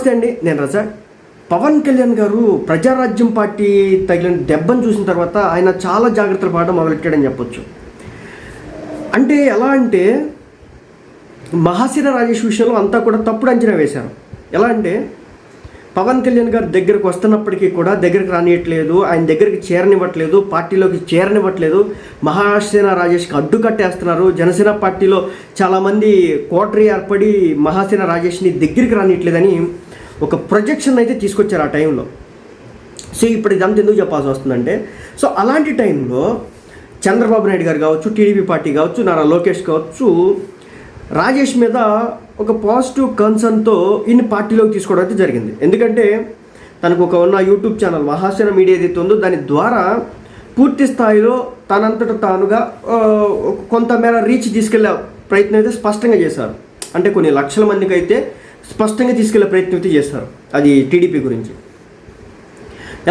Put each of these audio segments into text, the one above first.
నమస్తే అండి నేను రజా పవన్ కళ్యాణ్ గారు ప్రజారాజ్యం పార్టీ తగిలిన దెబ్బను చూసిన తర్వాత ఆయన చాలా జాగ్రత్తలు పడడం మొదలెట్టాడని చెప్పొచ్చు. అంటే ఎలా అంటే మహాశిర రాజేష్ విషయంలో అంతా కూడా తప్పుడు అంచనా వేశారు. ఎలా అంటే పవన్ కళ్యాణ్ గారు దగ్గరకు వస్తున్నప్పటికీ కూడా దగ్గరికి రానియట్లేదు ఆయన దగ్గరికి చేరనివ్వట్లేదు పార్టీలోకి చేరనివ్వట్లేదు. మహాసేన రాజేష్కి అడ్డుకట్టేస్తున్నారు జనసేన పార్టీలో చాలామంది కోటరీ ఏర్పడి మహాసేన రాజేష్ని దగ్గరికి రానియట్లేదని ఒక ప్రొజెక్షన్ అయితే తీసుకొచ్చారు ఆ టైంలో సో ఇప్పుడు ఇదంతా ఎందుకు చెప్పాల్సి వస్తుందంటే సో అలాంటి టైంలో చంద్రబాబు నాయుడు గారు కావచ్చు టీడీపీ పార్టీ కావచ్చు నారా లోకేష్ కావచ్చు రాజేష్ మీద ఒక పాజిటివ్ కన్సర్న్తో ఇన్ని పార్టీలోకి తీసుకోవడం అయితే జరిగింది. ఎందుకంటే తనకు ఒక ఉన్న యూట్యూబ్ ఛానల్ మహాసేన మీడియా ఏదైతే ఉందో దాని ద్వారా పూర్తి స్థాయిలో తనంతట తానుగా కొంతమేర రీచ్ తీసుకెళ్ళే ప్రయత్నం అయితే స్పష్టంగా చేశారు. అంటే కొన్ని లక్షల మందికి అయితే స్పష్టంగా తీసుకెళ్ళే ప్రయత్నం అయితే చేస్తారు. అది టీడీపీ గురించి.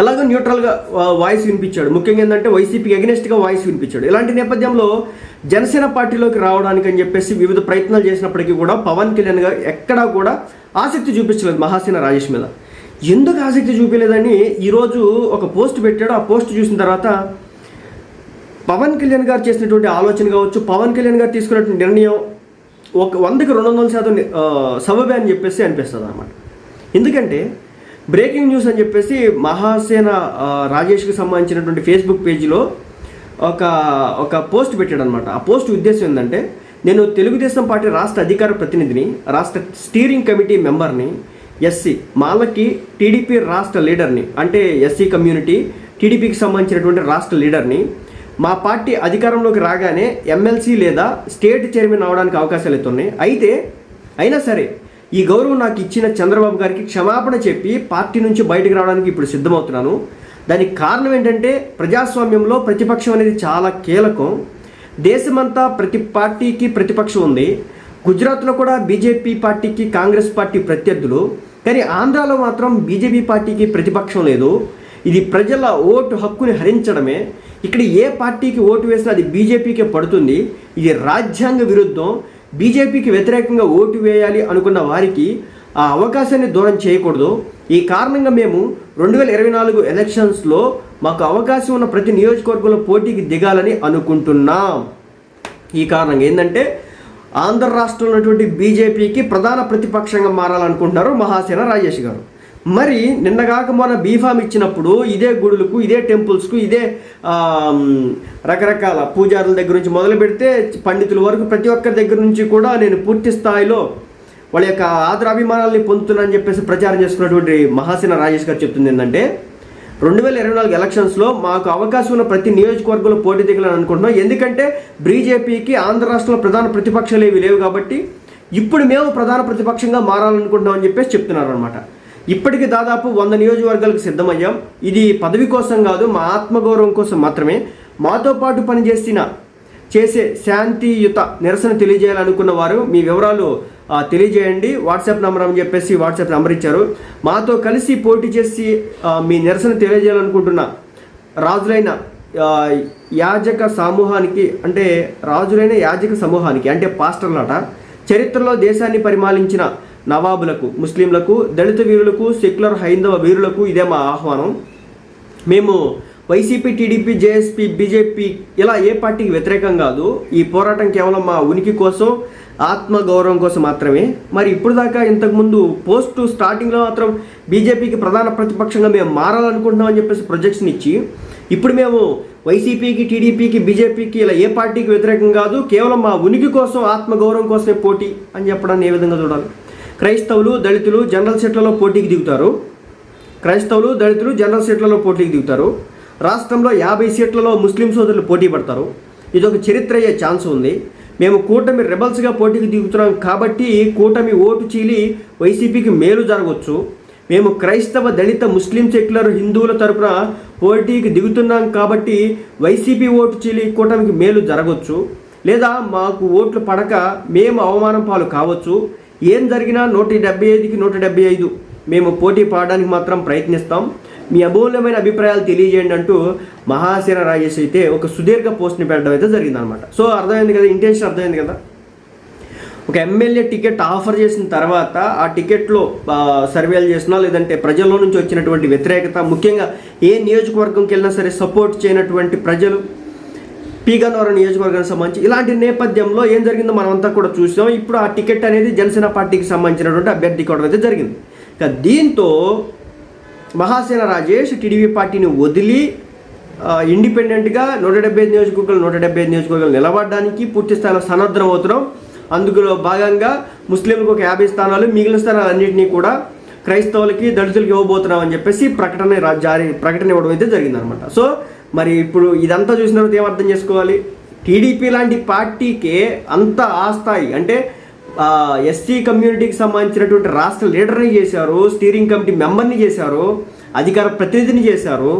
ఎలాగో న్యూట్రల్గా వాయిస్ వినిపించాడు. ముఖ్యంగా ఏంటంటే వైసీపీకి అగెనిస్ట్గా వాయిస్ వినిపించాడు. ఇలాంటి నేపథ్యంలో జనసేన పార్టీలోకి రావడానికి అని చెప్పేసి వివిధ ప్రయత్నాలు చేసినప్పటికీ కూడా పవన్ కళ్యాణ్ గారు ఎక్కడా కూడా ఆసక్తి చూపించలేదు మహాసేన రాజేష్ మీద. ఎందుకు ఆసక్తి చూపించలేదని ఈరోజు ఒక పోస్ట్ పెట్టాడు. ఆ పోస్ట్ చూసిన తర్వాత పవన్ కళ్యాణ్ గారు చేసినటువంటి ఆలోచన కావచ్చు పవన్ కళ్యాణ్ గారు తీసుకున్నటువంటి నిర్ణయం ఒక వందకి రెండు వందల శాతం ఆ, సబబే అని చెప్పేసి అనిపిస్తుంది అనమాట ఎందుకంటే బ్రేకింగ్ న్యూస్ అని చెప్పేసి మహాసేన రాజేష్కి సంబంధించినటువంటి ఫేస్బుక్ పేజీలో ఒక ఒక పోస్ట్ పెట్టాడు అనమాట ఆ పోస్ట్ ఉద్దేశం ఏంటంటే నేను తెలుగుదేశం పార్టీ రాష్ట్ర అధికార ప్రతినిధిని రాష్ట్ర స్టీరింగ్ కమిటీ మెంబర్ని ఎస్సీ మాలకి టీడీపీ రాష్ట్ర లీడర్ని అంటే ఎస్సీ కమ్యూనిటీ టీడీపీకి సంబంధించినటువంటి రాష్ట్ర లీడర్ని మా పార్టీ అధికారంలోకి రాగానే ఎమ్మెల్సీ లేదా స్టేట్ చైర్మన్ అవడానికి అవకాశాలు అయితే ఉన్నాయి అయితే అయినా సరే ఈ గౌరవం నాకు ఇచ్చిన చంద్రబాబు గారికి క్షమాపణ చెప్పి పార్టీ నుంచి బయటకు రావడానికి ఇప్పుడు సిద్ధమవుతున్నాను. దానికి కారణం ఏంటంటే ప్రజాస్వామ్యంలో ప్రతిపక్షం అనేది చాలా కీలకం. దేశమంతా ప్రతి పార్టీకి ప్రతిపక్షం ఉంది. గుజరాత్లో కూడా బీజేపీ పార్టీకి కాంగ్రెస్ పార్టీ ప్రత్యర్థులు. కానీ ఆంధ్రాలో మాత్రం బీజేపీ పార్టీకి ప్రతిపక్షం లేదు. ఇది ప్రజల ఓటు హక్కుని హరించడమే. ఇక్కడ ఏ పార్టీకి ఓటు వేసినా అది బీజేపీకే పడుతుంది. ఇది రాజ్యాంగ విరుద్ధం. బీజేపీకి వ్యతిరేకంగా ఓటు వేయాలి అనుకున్న వారికి ఆ అవకాశాన్ని దూరం చేయకూడదు. ఈ కారణంగా మేము రెండు వేల ఇరవై నాలుగు ఎలక్షన్స్లో మాకు అవకాశం ఉన్న ప్రతి నియోజకవర్గంలో పోటీకి దిగాలని అనుకుంటున్నాం. ఈ కారణంగా ఏంటంటే ఆంధ్ర రాష్ట్రంలో ఉన్నటువంటి బీజేపీకి ప్రధాన ప్రతిపక్షంగా మారాలనుకుంటున్నారు మహాసేన రాజేష్ గారు. మరి నిన్నగాక మొన్న బీఫామ్ ఇచ్చినప్పుడు ఇదే గుడులకు ఇదే టెంపుల్స్కు ఇదే రకరకాల పూజారుల దగ్గర నుంచి మొదలు పెడితే పండితుల వరకు ప్రతి ఒక్కరి దగ్గర నుంచి కూడా నేను పూర్తి స్థాయిలో వాళ్ళ యొక్క ఆదరాభిమానాల్ని పొందుతున్నానని చెప్పేసి ప్రచారం చేసుకున్నటువంటి మహాసేన రాజేష్ గారు చెప్తుంది ఏంటంటే రెండు వేల ఇరవై నాలుగు ఎలక్షన్స్లో మాకు అవకాశం ఉన్న ప్రతి నియోజకవర్గంలో పోటీ దిగలని అనుకుంటున్నాం. ఎందుకంటే బీజేపీకి ఆంధ్ర రాష్ట్రంలో ప్రధాన ప్రతిపక్షాలు ఏవి లేవు కాబట్టి ఇప్పుడు మేము ప్రధాన ప్రతిపక్షంగా మారాలనుకుంటున్నాం అని చెప్పేసి చెప్తున్నారు అనమాట ఇప్పటికి దాదాపు వంద నియోజకవర్గాలకు సిద్ధమయ్యాం. ఇది పదవి కోసం కాదు మా ఆత్మగౌరవం కోసం మాత్రమే. మాతో పాటు పనిచేసిన చేసే శాంతియుత నిరసన తెలియజేయాలనుకున్న వారు మీ వివరాలు తెలియజేయండి. వాట్సాప్ నెంబర్ అని చెప్పేసి వాట్సాప్ నెంబర్ ఇచ్చారు. మాతో కలిసి పోటీ చేసి మీ నిరసన తెలియజేయాలనుకుంటున్న రాజులైన యాజక సమూహానికి అంటే రాజులైన యాజక సమూహానికి అంటే పాస్టర్లట చరిత్రలో దేశాన్ని పరిపాలించిన నవాబులకు ముస్లింలకు దళిత వీరులకు సెక్యులర్ హైందవ వీరులకు ఇదే మా ఆహ్వానం. మేము వైసీపీ టీడీపీ జేఎస్పీ బీజేపీ ఇలా ఏ పార్టీకి వ్యతిరేకం కాదు. ఈ పోరాటం కేవలం మా ఉనికి కోసం ఆత్మ గౌరవం కోసం మాత్రమే. మరి ఇప్పుడు దాకా ఇంతకుముందు పోస్ట్ స్టార్టింగ్లో మాత్రం బీజేపీకి ప్రధాన ప్రతిపక్షంగా మేము మారాలనుకుంటున్నామని చెప్పేసి ప్రొజెక్షన్ ఇచ్చి ఇప్పుడు మేము వైసీపీకి టీడీపీకి బీజేపీకి ఇలా ఏ పార్టీకి వ్యతిరేకం కాదు. కేవలం మా ఉనికి కోసం ఆత్మగౌరవం కోసమే పోటీ అని చెప్పడాన్ని ఏ విధంగా చూడాలి? క్రైస్తవులు దళితులు జనరల్ సీట్లలో పోటీకి దిగుతారు. క్రైస్తవులు దళితులు జనరల్ సీట్లలో పోటీకి దిగుతారు. రాష్ట్రంలో యాభై సీట్లలో ముస్లిం సోదరులు పోటీ పడతారు. ఇది ఒక చరిత్ర అయ్యే ఛాన్స్ ఉంది. మేము కూటమి రెబల్స్గా పోటీకి దిగుతున్నాం కాబట్టి కూటమి ఓటు చీలి వైసీపీకి మేలు జరగవచ్చు మేము క్రైస్తవ దళిత ముస్లిం సెక్యులర్ హిందువుల తరపున పోటీకి దిగుతున్నాం కాబట్టి వైసీపీ ఓటు చీలి కూటమికి మేలు జరగవచ్చు లేదా మాకు ఓట్లు పడక మేము అవమానం పాలు కావచ్చు. ఏం జరిగినా నూట డెబ్బై ఐదుకి నూట డెబ్బై ఐదు మేము పోటీ పడడానికి మాత్రం ప్రయత్నిస్తాం. మీ అమూల్యమైన అభిప్రాయాలు తెలియజేయండి అంటూ మహాసేన రాజేష్ అయితే ఒక సుదీర్ఘ పోస్ట్ని పెట్టడం అయితే జరిగిందనమాట సో అర్థమైంది కదా ఇంటెన్షన్ అర్థమైంది కదా? ఒక ఎమ్మెల్యే టికెట్ ఆఫర్ చేసిన తర్వాత ఆ టికెట్లో సర్వేలు చేసినా లేదంటే ప్రజల్లో నుంచి వచ్చినటువంటి వ్యతిరేకత ముఖ్యంగా ఏ నియోజకవర్గంకి వెళ్ళినా సరే సపోర్ట్ చేయనటువంటి ప్రజలు పీగన్నవరం నియోజకవర్గానికి సంబంధించి ఇలాంటి నేపథ్యంలో ఏం జరిగిందో మనమంతా కూడా చూసాం. ఇప్పుడు ఆ టికెట్ అనేది జనసేన పార్టీకి సంబంధించినటువంటి అభ్యర్థి కూడా అయితే జరిగింది. ఇక దీంతో మహాసేన రాజేష్ టీడీపీ పార్టీని వదిలి ఇండిపెండెంట్గా నూట డెబ్బై ఐదు నియోజకవర్గాలు నూట డెబ్బై ఐదు నియోజకవర్గాలు నిలబడడానికి పూర్తి స్థాయిలో సన్నద్ధం అవుతున్నాం. అందులో భాగంగా ముస్లింలకు ఒక యాభై స్థానాలు మిగిలిన స్థానాలన్నింటినీ కూడా క్రైస్తవులకి దళితులకి ఇవ్వబోతున్నాం అని చెప్పేసి ప్రకటన జారీ ప్రకటన ఇవ్వడం అయితే జరిగిందనమాట సో మరి ఇప్పుడు ఇదంతా చూసిన తర్వాత ఏం అర్థం చేసుకోవాలి? టీడీపీ లాంటి పార్టీకే అంత ఆస్థాయి అంటే ఎస్సీ కమ్యూనిటీకి సంబంధించినటువంటి రాష్ట్ర లీడర్ని చేశారు స్టీరింగ్ కమిటీ మెంబర్ని చేశారు అధికార ప్రతినిధిని చేశారు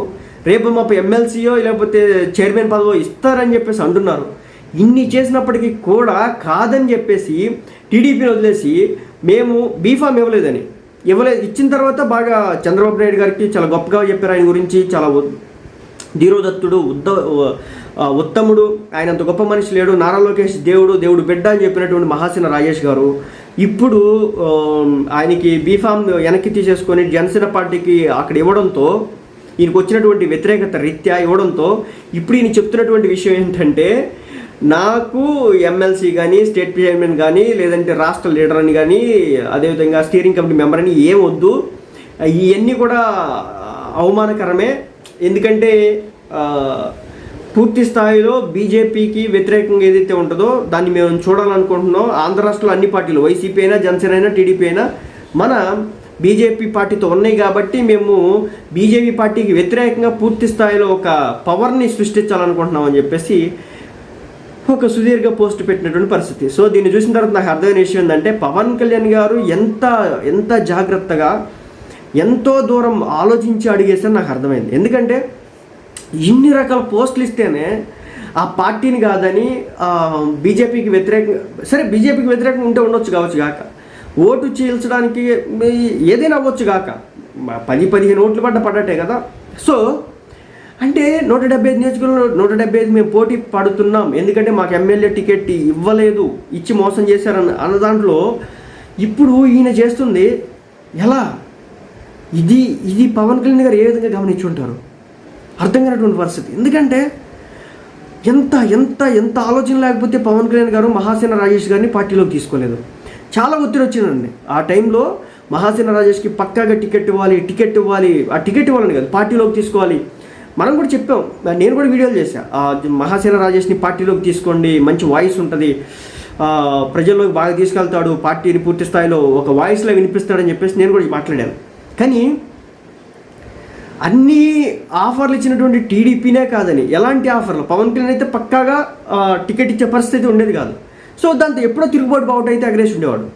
రేపు మాపు ఎమ్మెల్సీయో లేకపోతే చైర్మన్ పదవో ఇస్తారని చెప్పేసి అంటున్నారు. ఇన్ని చేసినప్పటికీ కూడా కాదని చెప్పేసి టీడీపీని వదిలేసి మేము బీఫామ్ ఇవ్వలేదని. ఇవ్వలేదు ఇచ్చిన తర్వాత బాగా చంద్రబాబు నాయుడు గారికి చాలా గొప్పగా చెప్పారు ఆయన గురించి చాలా ధీరోదత్తుడు ఉద్ద ఉత్తముడు ఆయన అంత గొప్ప మనిషి లేడు. నారా లోకేష్ దేవుడు దేవుడు బిడ్డ అని చెప్పినటువంటి మహాసేన రాజేష్ గారు ఇప్పుడు ఆయనకి బీఫామ్ వెనక్కి తీసేసుకొని జనసేన పార్టీకి అక్కడ ఇవ్వడంతో ఈయనకు వచ్చినటువంటి వ్యతిరేకత రీత్యా ఇవ్వడంతో ఇప్పుడు ఈయన చెప్తున్నటువంటి విషయం ఏంటంటే నాకు ఎమ్మెల్సీ కానీ స్టేట్ చైర్మన్ కానీ లేదంటే రాష్ట్ర లీడర్ అని కానీ అదేవిధంగా స్టీరింగ్ కమిటీ మెంబర్ అని ఏం వద్దు. ఇవన్నీ కూడా అవమానకరమే. ఎందుకంటే పూర్తి స్థాయిలో బీజేపీకి వ్యతిరేకంగా ఏదైతే ఉంటుందో దాన్ని మేము చూడాలనుకుంటున్నాం. ఆంధ్ర రాష్ట్రంలో అన్ని పార్టీలు వైసీపీ అయినా జనసేన అయినా టీడీపీ అయినా మన బీజేపీ పార్టీతో ఉన్నాయి కాబట్టి మేము బీజేపీ పార్టీకి వ్యతిరేకంగా పూర్తి స్థాయిలో ఒక పవర్ని సృష్టించాలనుకుంటున్నాం అని చెప్పేసి ఒక సుదీర్ఘ పోస్ట్ పెట్టినటువంటి పరిస్థితి. సో దీన్ని చూసిన తర్వాత నాకు అర్థమైన విషయం ఏంటంటే పవన్ కళ్యాణ్ గారు ఎంత ఎంత జాగ్రత్తగా ఎంతో దూరం ఆలోచించి అడిగేసని నాకు అర్థమైంది. ఎందుకంటే ఇన్ని రకాల పోస్టులు ఇస్తేనే ఆ పార్టీని కాదని బీజేపీకి వ్యతిరేకంగా సరే బీజేపీకి వ్యతిరేకంగా ఉంటే ఉండొచ్చు కావచ్చు కాక. ఓటు చీల్చడానికి ఏదైనా అవ్వచ్చు కాక. పది పదిహేను ఓట్లు పడ్డ పడ్డట్టే కదా. సో అంటే నూట డెబ్బై ఐదు నియోజకవర్గంలో నూట డెబ్బై ఐదు మేము పోటీ పడుతున్నాం. ఎందుకంటే మాకు ఎమ్మెల్యే టికెట్ ఇవ్వలేదు. ఇచ్చి మోసం చేశారని అన్న దాంట్లో ఇప్పుడు ఈయన చేస్తుంది ఎలా? ఇది ఇది పవన్ కళ్యాణ్ గారు ఏ విధంగా గమనించి ఉంటారు అర్థం కానటువంటి పరిస్థితి. ఎందుకంటే ఎంత ఎంత ఎంత ఆలోచన లేకపోతే పవన్ కళ్యాణ్ గారు మహాసేన రాజేష్ గారిని పార్టీలోకి తీసుకోలేదు. చాలా ఒత్తిడి వచ్చిందండి. ఆ టైంలో మహాసేన రాజేష్కి పక్కాగా టికెట్ ఇవ్వాలి టికెట్ ఇవ్వాలి ఆ టికెట్ ఇవ్వాలని కాదు పార్టీలోకి తీసుకోవాలి. మనం కూడా చెప్పాం నేను కూడా వీడియోలు చేశా. ఆ మహాసేన రాజేష్ని పార్టీలోకి తీసుకోండి మంచి వాయిస్ ఉంటుంది. ప్రజల్లోకి బాగా తీసుకెళ్తాడు పార్టీని పూర్తి స్థాయిలో ఒక వాయిస్లో వినిపిస్తాడని చెప్పేసి నేను కూడా మాట్లాడాను. కానీ అన్ని ఆఫర్లు ఇచ్చినటువంటి టీడీపీనే కాదని ఎలాంటి ఆఫర్లు? పవన్ కళ్యాణ్ అయితే పక్కాగా టికెట్ ఇచ్చే పరిస్థితి ఉండేది కాదు. సో దాంతో ఎప్పుడో తిరుగుబాటు బావుట్ అయితే అగ్రేసి ఉండేవాడు.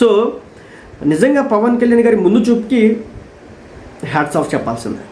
సో నిజంగా పవన్ కళ్యాణ్ గారి ముందు చూపుకి హ్యాట్స్ ఆఫ్ చెప్పాల్సిందే.